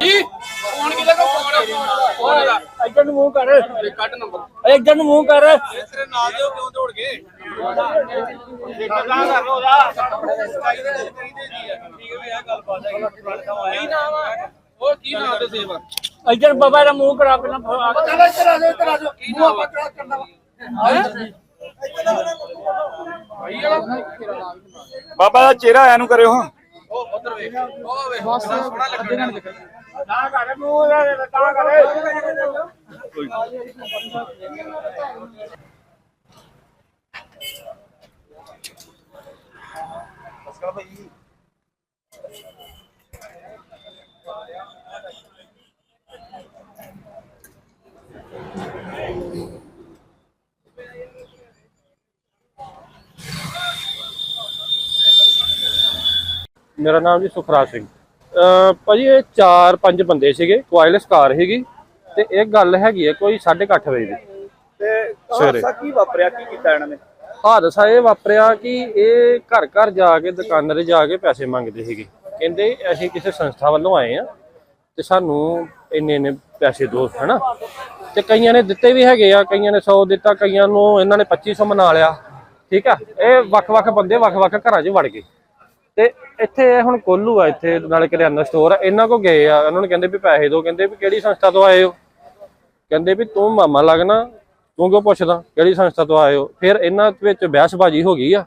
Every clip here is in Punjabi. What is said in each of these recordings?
ਜੀ ਫੋਨ ਕੋ ਫੋਨ ਫੋਨ ਇੱਧਰ ਨੂੰ ਮੂੰਹ ਕਰ। ਕੱਢ ਨੰਬਰ। ਇੱਧਰ ਨੂੰ ਮੂੰਹ ਕਰ। ਤੇਰੇ ਨਾਲ ਦੇ ਕਿਉਂ ਦੌੜ ਗਏ ਕੀ ਨਾਮ ਆ? ਉਹ ਕੀ ਨਾਮ ਤੇ ਸੇਵਾ? ਇੱਧਰ ਬਾਬਾ ਦਾ ਮੂੰਹ ਕਰਾ ਪਹਿਲਾਂ ਚਲੋ ਇੱਧਰ ਆ ਜਾਓ ਇੱਧਰ ਆ ਜਾਓ। ਕੀ ਨਾਮ ਆ? ਬਾਬਾ ਦਾ ਚਿਹਰਾ ਆਇਆ ਨੂੰ ਕਰਿਓ ਹਾਂ। ਉਹ ਉਧਰ ਵੇਖ ਉਹ ਵੇਖ ਬਸ ਸੋਹਣਾ ਲੱਗਣਾ ਤਾਂ ਕਰ ਮੂੰਹ ਦਾ ਤਾਂ ਕਰ ਮੇਰਾ ਨਾਮ ਜੀ ਸੁਖਰਾਜ ਸਿੰਘ। ਭਾਜੀ ਇਹ ਚਾਰ ਪੰਜ ਬੰਦੇ ਸੀਗੇ ਕੁਆਇਲਸ ਕਾਰ ਸੀਗੀ ਤੇ ਇਹ ਗੱਲ ਹੈਗੀ ਹੈ ਕੋਈ 8:30 ਵਜੇ ਦੀ। ਤੇ। ਹਾਦਸਾ ਕੀ ਵਾਪਰਿਆ ਕੀ ਕੀਤਾ ਇਹਨਾਂ ਨੇ? ਹਾਦਸਾ ਇਹ ਵਾਪਰਿਆ ਕਿ ਇਹ ਘਰ ਘਰ ਜਾ ਕੇ ਦੁਕਾਨਾਂ ਤੇ ਜਾ ਕੇ ਪੈਸੇ ਮੰਗਦੇ ਸੀਗੇ। ਕਹਿੰਦੇ ਅਸੀਂ ਕਿਸੇ ਸੰਸਥਾ ਵੱਲੋਂ ਆਏ ਆ ਤੇ ਸਾਨੂੰ ਇੰਨੇ ਇੰਨੇ ਪੈਸੇ ਦਿਓ ਹਨਾ? ਤੇ ਕਈਆਂ ਨੇ ਦਿੱਤੇ ਵੀ ਹੈਗੇ ਆ ਕਈਆਂ ਨੇ 100 ਦਿੱਤਾ ਕਈਆਂ ਨੂੰ ਇਹਨਾਂ ਨੇ 2500 ਮਨਾ ਲਿਆ ਠੀਕ ਆ? ਇਹ ਵੱਖ-ਵੱਖ ਬੰਦੇ ਵੱਖ-ਵੱਖ ਘਰਾਂ 'ਚ ਵੜ ਗਏ। ਤੇ ਇੱਥੇ ਇਹ ਹੁਣ ਕੋਲੂ ਆ ਇੱਥੇ ਨਾਲੇ ਕਰਿਆਨਾ ਸਟੋਰ ਆ। ਇਹਨਾਂ ਕੋ ਗਏ ਆ ਉਹਨਾਂ ਨੂੰ ਕਹਿੰਦੇ ਵੀ ਪੈਸੇ ਦਿਓ ਕਹਿੰਦੇ ਵੀ ਕਿਹੜੀ ਸੰਸਥਾ ਤੋਂ ਆਏ ਹੋ? ਕਹਿੰਦੇ ਵੀ ਤੂੰ ਮਾਮਾ ਲੱਗਣਾ ਤੂੰ ਕਿਉਂ ਪੁੱਛਦਾ ਕਿਹੜੀ ਸੰਸਥਾ ਤੋਂ ਆਏ ਹੋ? ਫਿਰ ਇਹਨਾਂ ਵਿੱਚ ਬਹਿਸਬਾਜ਼ੀ ਹੋ ਗਈ ਆ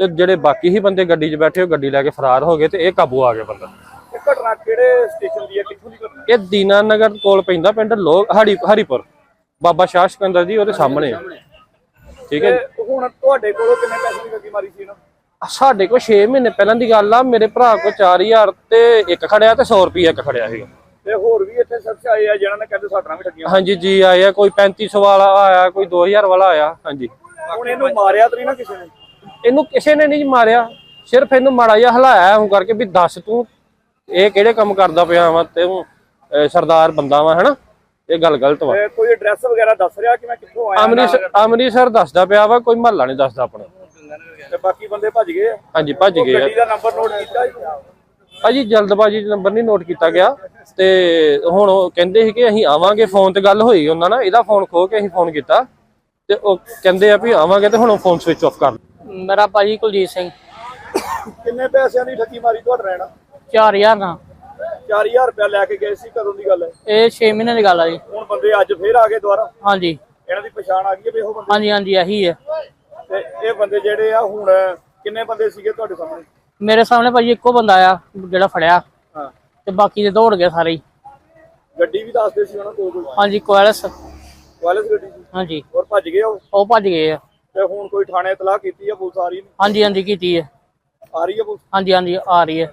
ਤੇ ਜਿਹੜੇ ਬਾਕੀ ਹੀ ਬੰਦੇ ਗੱਡੀ 'ਚ ਬੈਠੇ ਉਹ ਗੱਡੀ ਲੈ ਕੇ ਫਰਾਰ ਹੋ ਗਏ ਤੇ ਇਹ ਕਾਬੂ ਆ ਗਿਆ ਬੰਦਾ। ਇਹ ਘਟਨਾ ਕਿਹੜੇ ਸਟੇਸ਼ਨ ਦੀ ਹੈ ਕਿੱਥੋਂ ਦੀ ਘਟਨਾ? ਇਹ ਦੀਨਾਨਗਰ ਕੋਲ ਪੈਂਦਾ ਪਿੰਡ ਲੋਕ ਹਰੀ ਹਰੀਪੁਰ। ਬਾਬਾ ਸ਼ਾਹ ਸਿਕੰਦਰ ਜੀ ਉਹਦੇ ਸਾਹਮਣੇ ਠੀਕ ਹੈ ਹੁਣ ਤੁਹਾਡੇ ਕੋਲੋਂ ਕਿੰਨੇ ਪੈਸੇ ਦੀ ਗੱਡੀ ਮਾਰੀ ਸੀ ਇਹਨਾਂ? ਸਾਡੇ ਕੋਲ 6 ਮਹੀਨੇ ਪਹਿਲਾਂ ਦੀ ਗੱਲ ਆ ਮੇਰੇ ਭਰਾ ਕੋਲ 4000 ਤੇ ਇੱਕ ਖੜਿਆ ਤੇ 100 ਰੁਪਏ ਇੱਕ ਖੜਿਆ ਸੀਗਾ। ਤੇ ਹੋਰ ਵੀ ਇੱਥੇ ਸ਼ਖਸ ਆਏ ਆ ਜਿਹਨਾਂ ਨੇ ਕਹਿੰਦੇ ਸਾਡਾ ਵੀ ਠੱਗੀਆਂ ਹਾਂਜੀ ਜੀ ਆਏ ਆ ਕੋਈ 3500 ਵਾਲਾ ਆਇਆ ਕੋਈ 2000 ਵਾਲਾ ਆਇਆ ਹਾਂਜੀ। ਹੁਣ ਇਹਨੂੰ ਮਾਰਿਆ ਤਾਂ ਨਹੀਂ ਨਾ ਕਿਸੇ ਨੇ? ਇਹਨੂੰ ਕਿਸੇ ਨੇ ਨਹੀਂ ਮਾਰਿਆ ਸਿਰਫ ਇਹਨੂੰ ਮਾੜਾ ਜਿਹਾ ਹਲਾਇਆ ਹੂੰ ਕਰਕੇ ਵੀ ਦੱਸ ਤੂੰ ਇਹ ਕਿਹੜੇ ਕੰਮ ਕਰਦਾ ਪਿਆ ਵਾ ਤੇ ਸਰਦਾਰ ਬੰਦਾ ਵਾ ਹਨਾ? ਇਹ ਗੱਲ ਗਲਤ ਵਾ। ਕੋਈ ਐਡਰੈਸ ਵਗੈਰਾ ਦੱਸ ਰਿਹਾ ਕਿ ਮੈਂ ਕਿੱਥੋਂ ਆਇਆ ਅੰਮ੍ਰਿਤਸਰ ਅੰਮ੍ਰਿਤਸਰ ਦੱਸਦਾ ਪਿਆ ਵਾ ਕੋਈ ਮਹੱਲਾ ਨਹੀਂ ਦੱਸਦਾ ਆਪਣਾ। ਤੇ ਬਾਕੀ ਬੰਦੇ ਭੱਜ ਗਏ ਆ? ਹਾਂਜੀ ਭੱਜ ਗਏ ਆ। ਗੱਡੀ ਦਾ ਨੰਬਰ ਨੋਟ ਕੀਤਾ ਜੀ? ਭਾਜੀ ਜਲਦਬਾਜੀ 'ਚ ਨੰਬਰ ਨਹੀਂ ਨੋਟ ਕੀਤਾ ਗਿਆ ਤੇ ਹੁਣ ਉਹ ਕਹਿੰਦੇ ਸੀ ਕਿ ਅਸੀਂ ਆਵਾਂਗੇ ਫੋਨ ਤੇ ਗੱਲ ਹੋਈ ਉਹਨਾਂ ਨਾਲ ਇਹਦਾ ਫੋਨ ਖੋ ਕੇ ਅਸੀਂ ਫੋਨ ਕੀਤਾ ਤੇ ਉਹ ਕਹਿੰਦੇ ਆ ਵੀ ਆਵਾਂਗੇ ਤੇ ਹੁਣ ਉਹ ਫੋਨ ਸਵਿਚ ਆਫ ਕਰ ਦਿਓ। ਮੇਰਾ ਭਾਜੀ ਕੁਲਜੀਤ ਸਿੰਘ। ਕਿੰਨੇ ਪੈਸਿਆਂ ਦੀ ਠੱਗੀ ਮਾਰੀ ਤੁਹਾਡਾ ਰਹਿਣਾ? 4000 ਦਾ 4000 ਰੁਪਇਆ ਲੈ ਕੇ ਗਏ ਸੀ ਕਦੋਂ ਦੀ ਗੱਲ ਹੈ? ਇਹ 6 ਮਹੀਨੇ ਦੀ ਗੱਲ ਆ ਜੀ। ਹੁਣ ਬੰਦੇ ਅੱਜ ਫੇਰ ਆ ਗਏ ਦੁਬਾਰਾ? ਹਾਂਜੀ। ਇਹਨਾਂ ਦੀ ਪਛਾਣ ਆ ਗਈ ਹੈ ਵੀ ਉਹ ਬੰਦੇ ਹਾਂਜੀ ਹਾਂਜੀ ਇਹੀ ਹੈ। ਤੇ ਇਹ ਬੰਦੇ ਜਿਹੜੇ ਆ ਹੁਣ ਕਿੰਨੇ ਬੰਦੇ ਸੀਗੇ ਤੁਹਾਡੇ ਸਾਹਮਣੇ? ਮੇਰੇ ਸਾਹਮਣੇ ਭਾਜੀ ਇੱਕੋ ਬੰਦਾ ਆ ਜਿਹੜਾ ਫੜਿਆ। ਹਾਂ। ਤੇ ਬਾਕੀ ਦੇ ਦੌੜ ਗਏ ਸਾਰੇ ਹੀ। ਗੱਡੀ ਵੀ ਦੱਸਦੇ ਸੀ ਉਹਨਾਂ ਕੋਲ ਕੋਈ? ਹਾਂਜੀ ਕੋਇਲਸ। ਵਾਇਰਲੈਸ ਗੱਡੀ ਸੀ? ਹਾਂਜੀ। ਔਰ ਭੱਜ ਗਏ ਉਹ? ਉਹ ਭੱਜ ਗਏ ਆ। ਤੇ ਹੁਣ ਕੋਈ ਥਾਣੇ ਇਤਲਾਹ ਕੀਤੀ ਆ ਪੁਲਿਸ ਆ ਰਹੀ? ਨਹੀਂ ਹਾਂਜੀ ਹਾਂਜੀ ਕੀਤੀ ਹੈ ਆ ਰਹੀ ਹੈ ਪੁਲਿਸ? ਹਾਂਜੀ ਹਾਂਜੀ ਆ ਰਹੀ ਹੈ